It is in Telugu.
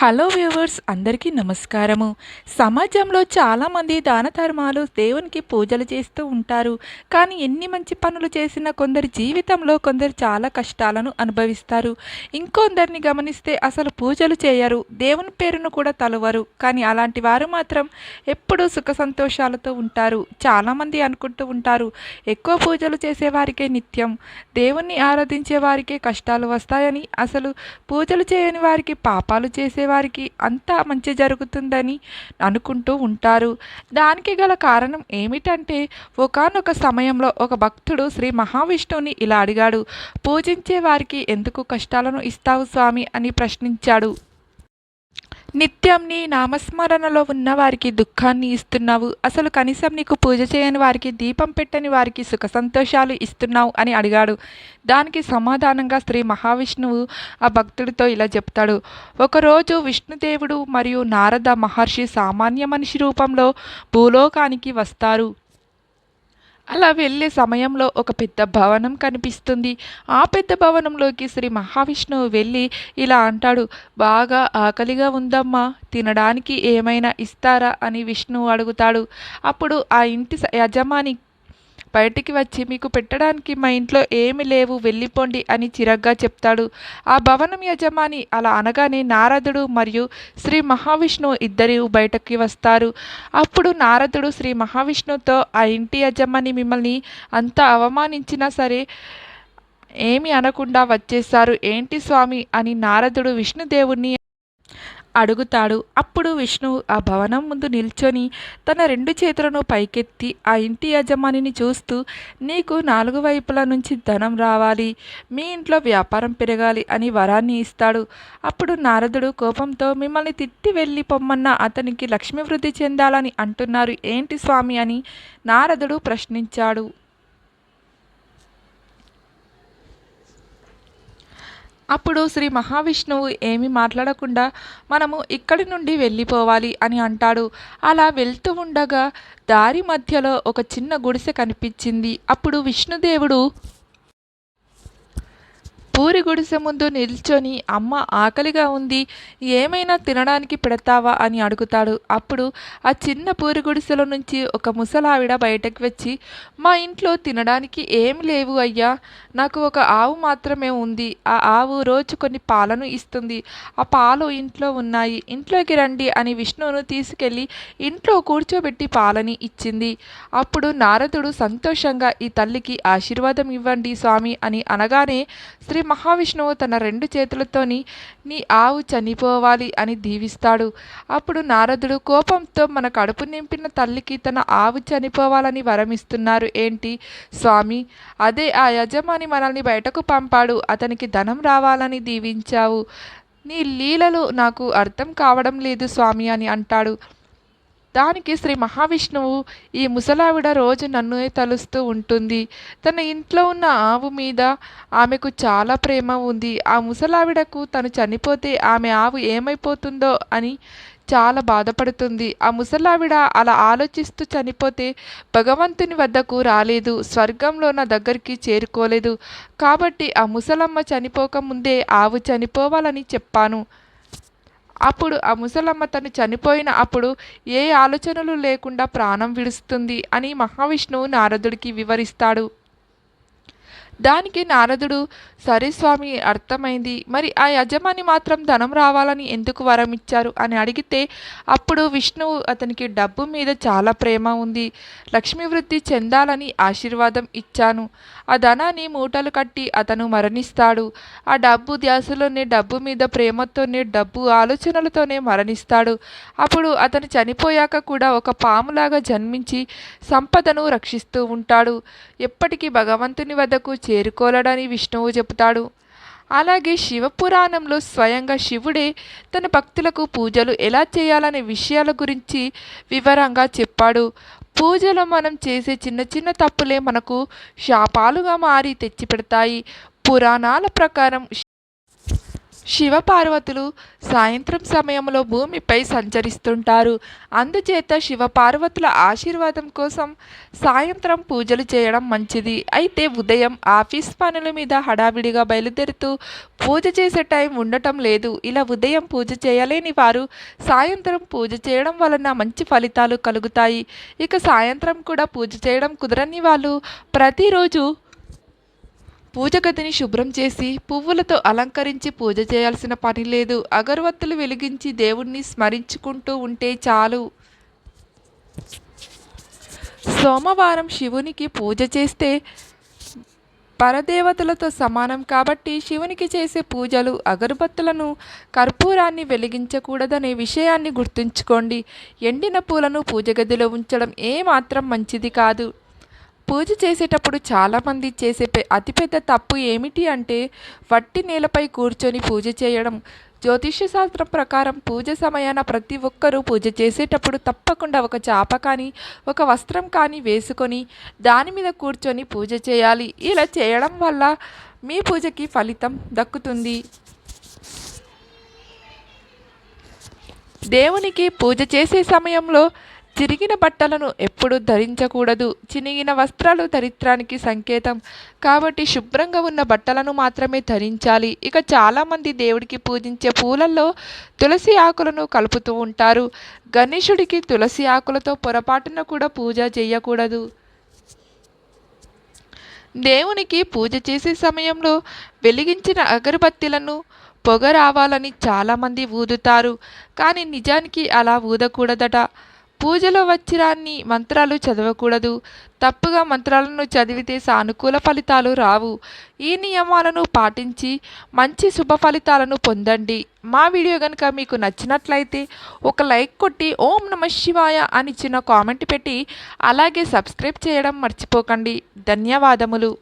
హలో వ్యూవర్స్ అందరికీ నమస్కారము. సమాజంలో చాలామంది దాన ధర్మాలు దేవునికి పూజలు చేస్తూ ఉంటారు. కానీ ఎన్ని మంచి పనులు చేసినా కొందరి జీవితంలో కొందరు చాలా కష్టాలను అనుభవిస్తారు. ఇంకొందరిని గమనిస్తే అసలు పూజలు చేయరు దేవుని పేరును కూడా తలవరు. కానీ అలాంటి వారు మాత్రం ఎప్పుడూ సుఖ సంతోషాలతో ఉంటారు. చాలామంది అనుకుంటూ ఉంటారు ఎక్కువ పూజలు చేసేవారికే నిత్యం దేవుణ్ణి ఆరాధించే వారికే కష్టాలు వస్తాయని. అసలు పూజలు చేయని వారికి పాపాలు చేసే వారికి అంతా మంచి జరుగుతుందని అనుకుంటూ ఉంటారు. దానికి గల కారణం ఏమిటంటే ఒకానొక సమయంలో ఒక భక్తుడు శ్రీ మహావిష్ణువుని ఇలా అడిగాడు పూజించే వారికి ఎందుకు కష్టాలను ఇస్తావు స్వామి? అని ప్రశ్నించాడు. నిత్యం నీ నామస్మరణలో ఉన్న వారికి దుఃఖాన్ని ఇస్తున్నావు. అసలు కనీసం నీకు పూజ చేయని వారికి దీపం పెట్టని వారికి సుఖ సంతోషాలు ఇస్తున్నావు అని అడిగాడు. దానికి సమాధానంగా శ్రీ మహావిష్ణువు ఆ భక్తుడితో ఇలా చెప్తాడు. ఒకరోజు విష్ణుదేవుడు మరియు నారద మహర్షి సామాన్య మనిషి రూపంలో భూలోకానికి వస్తారు. అలా వెళ్ళే సమయంలో ఒక పెద్ద భవనం కనిపిస్తుంది. ఆ పెద్ద భవనంలోకి శ్రీ మహావిష్ణువు వెళ్ళి ఇలా అంటాడు బాగా ఆకలిగా ఉందమ్మా తినడానికి ఏమైనా ఇస్తారా? అని విష్ణువు అడుగుతాడు. అప్పుడు ఆ ఇంటి యజమాని బయటికి వచ్చి మీకు పెట్టడానికి మా ఇంట్లో ఏమి లేవు వెళ్ళిపోండి అని చిరగ్గా చెప్తాడు. ఆ భవనం యజమాని అలా అనగానే నారదుడు మరియు శ్రీ మహావిష్ణువు ఇద్దరు బయటకి వస్తారు. అప్పుడు నారదుడు శ్రీ మహావిష్ణువుతో ఆ ఇంటి యజమాని మిమ్మల్ని అంత అవమానించినా సరే ఏమి అనకుండా వచ్చేశారు. ఏంటి స్వామి? అని నారదుడు విష్ణుదేవుణ్ణి అడుగుతాడు. అప్పుడు విష్ణువు ఆ భవనం ముందు నిల్చొని తన రెండు చేతులను పైకెత్తి ఆ ఇంటి యజమానిని చూస్తూ నీకు నాలుగు వైపుల నుంచి ధనం రావాలి. మీ ఇంట్లో వ్యాపారం పెరగాలి అని వరాన్ని ఇస్తాడు. అప్పుడు నారదుడు కోపంతో మిమ్మల్ని తిట్టి వెళ్ళి పొమ్మన్న అతనికి లక్ష్మీ వృద్ధి చెందాలని అంటున్నారు ఏంటి స్వామి అని నారదుడు ప్రశ్నించాడు. అప్పుడు శ్రీ మహావిష్ణువు ఏమీ మాట్లాడకుండా మనము ఇక్కడి నుండి వెళ్ళిపోవాలి అని అంటాడు. అలా వెళ్తూ ఉండగా దారి మధ్యలో ఒక చిన్న గుడిసె కనిపించింది. అప్పుడు విష్ణుదేవుడు పూరి గుడిసె ముందు నిల్చొని అమ్మ ఆకలిగా ఉంది ఏమైనా తినడానికి పెడతావా అని అడుగుతాడు. అప్పుడు ఆ చిన్న పూరి గుడిసెలో నుంచి ఒక ముసలావిడ బయటకు వచ్చి మా ఇంట్లో తినడానికి ఏమి లేవు అయ్యా నాకు ఒక ఆవు మాత్రమే ఉంది. ఆ ఆవు రోజు కొన్ని పాలను ఇస్తుంది. ఆ పాలు ఇంట్లో ఉన్నాయి. ఇంట్లోకి రండి అని విష్ణువును తీసుకెళ్ళి ఇంట్లో కూర్చోబెట్టి పాలని ఇచ్చింది. అప్పుడు నారదుడు సంతోషంగా ఈ తల్లికి ఆశీర్వాదం ఇవ్వండి స్వామి అని అనగానే శ్రీ మహావిష్ణువు తన రెండు చేతులతోని నీ ఆవు చనిపోవాలి అని దీవిస్తాడు. అప్పుడు నారదుడు కోపంతో మన కడుపు నింపిన తల్లికి తన ఆవు చనిపోవాలని వరమిస్తున్నారు. ఏంటి? స్వామి అదే ఆ యజమాని మనల్ని బయటకు పంపాడు. అతనికి ధనం రావాలని దీవించావు. నీ లీలలు నాకు అర్థం కావడం లేదు స్వామి అని అంటాడు. దానికి శ్రీ మహావిష్ణువు ఈ ముసలావిడ రోజు నన్ను తలుస్తూ ఉంటుంది. తన ఇంట్లో ఉన్న ఆవు మీద ఆమెకు చాలా ప్రేమ ఉంది. ఆ ముసలావిడకు తను చనిపోతే ఆమె ఆవు ఏమైపోతుందో అని చాలా బాధపడుతుంది. ఆ ముసలావిడ అలా ఆలోచిస్తూ చనిపోతే భగవంతుని వద్దకు రాలేదు. స్వర్గంలో నా దగ్గరికి చేరుకోలేదు. కాబట్టి ఆ ముసలమ్మ చనిపోకముందే ఆవు చనిపోవాలని చెప్పాను. అప్పుడు ఆ ముసలమ్మ తను చనిపోయిన అప్పుడు ఏ ఆలోచనలు లేకుండా ప్రాణం విడుస్తుంది అని మహావిష్ణువు నారదుడికి వివరిస్తాడు. దానికి నారదుడు సరే స్వామి అర్థమైంది. మరి ఆ యజమాని మాత్రం ధనం రావాలని ఎందుకు వరం ఇచ్చారు? అని అడిగితే అప్పుడు విష్ణువు అతనికి డబ్బు మీద చాలా ప్రేమ ఉంది. లక్ష్మీ వృద్ధి చెందాలని ఆశీర్వాదం ఇచ్చాను. ఆ ధనాన్ని మూటలు కట్టి అతను మరణిస్తాడు. ఆ డబ్బు ధ్యాసలోనే డబ్బు మీద ప్రేమతోనే డబ్బు ఆలోచనలతోనే మరణిస్తాడు. అప్పుడు అతను చనిపోయాక కూడా ఒక పాములాగా జన్మించి సంపదను రక్షిస్తూ ఉంటాడు. ఎప్పటికీ భగవంతుని వద్దకు చేరుకోలేడని విష్ణువు చెబుతాడు. అలాగే శివపురాణంలో స్వయంగా శివుడే తన భక్తులకు పూజలు ఎలా చేయాలనే విషయాల గురించి వివరంగా చెప్పాడు. పూజలో మనం చేసే చిన్న చిన్న తప్పులే మనకు శాపాలుగా మారి తెచ్చిపెడతాయి. పురాణాల ప్రకారం శివపార్వతులు సాయంత్రం సమయంలో భూమిపై సంచరిస్తుంటారు. అందుచేత శివపార్వతుల ఆశీర్వాదం కోసం సాయంత్రం పూజలు చేయడం మంచిది. అయితే ఉదయం ఆఫీస్ పనుల మీద హడావిడిగా బయలుదేరుతూ పూజ చేసే టైం ఉండటం లేదు. ఇలా ఉదయం పూజ చేయలేని వారు సాయంత్రం పూజ చేయడం వలన మంచి ఫలితాలు కలుగుతాయి. ఇక సాయంత్రం కూడా పూజ చేయడం కుదరని వాళ్ళు ప్రతిరోజు పూజ గదిని శుభ్రం చేసి పువ్వులతో అలంకరించి పూజ చేయాల్సిన పని లేదు. అగరవత్తులు వెలిగించి దేవుణ్ణి స్మరించుకుంటూ ఉంటే చాలు. సోమవారం శివునికి పూజ చేస్తే పరదేవతలతో సమానం కాబట్టి శివునికి చేసే పూజలు అగరబత్తులను కర్పూరాన్ని వెలిగించకూడదనే విషయాన్ని గుర్తుంచుకోండి. ఎండిన పూలను పూజ గదిలో ఉంచడం ఏమాత్రం మంచిది కాదు. పూజ చేసేటప్పుడు చాలామంది చేసే అతిపెద్ద తప్పు ఏమిటి అంటే వట్టి నేలపై కూర్చొని పూజ చేయడం. జ్యోతిష్య శాస్త్రం ప్రకారం పూజ సమయాన ప్రతి ఒక్కరూ పూజ చేసేటప్పుడు తప్పకుండా ఒక చాప కానీ ఒక వస్త్రం కానీ వేసుకొని దాని మీద కూర్చొని పూజ చేయాలి. ఇలా చేయడం వల్ల మీ పూజకి ఫలితం దక్కుతుంది. దేవునికి పూజ చేసే సమయంలో చిరిగిన బట్టలను ఎప్పుడూ ధరించకూడదు. చినిగిన వస్త్రాలు దరిద్రానికి సంకేతం. కాబట్టి శుభ్రంగా ఉన్న బట్టలను మాత్రమే ధరించాలి. ఇక చాలామంది దేవుడికి పూజించే పూలల్లో తులసి ఆకులను కలుపుతూ ఉంటారు. గణేశుడికి తులసి ఆకులతో పొరపాటున కూడా పూజ చేయకూడదు. దేవునికి పూజ చేసే సమయంలో వెలిగించిన అగరబత్తిలను పొగ రావాలని చాలామంది ఊదుతారు. కానీ నిజానికి అలా ఊదకూడదట. పూజలో వచ్చిరాన్ని మంత్రాలు చదవకూడదు. తప్పుగా మంత్రాలను చదివితే సానుకూల ఫలితాలు రావు. ఈ నియమాలను పాటించి మంచి శుభ ఫలితాలను పొందండి. మా వీడియో కనుక మీకు నచ్చినట్లయితే ఒక లైక్ కొట్టి ఓం నమ శివాయ అని చిన్న కామెంట్ పెట్టి అలాగే సబ్స్క్రైబ్ చేయడం మర్చిపోకండి. ధన్యవాదములు.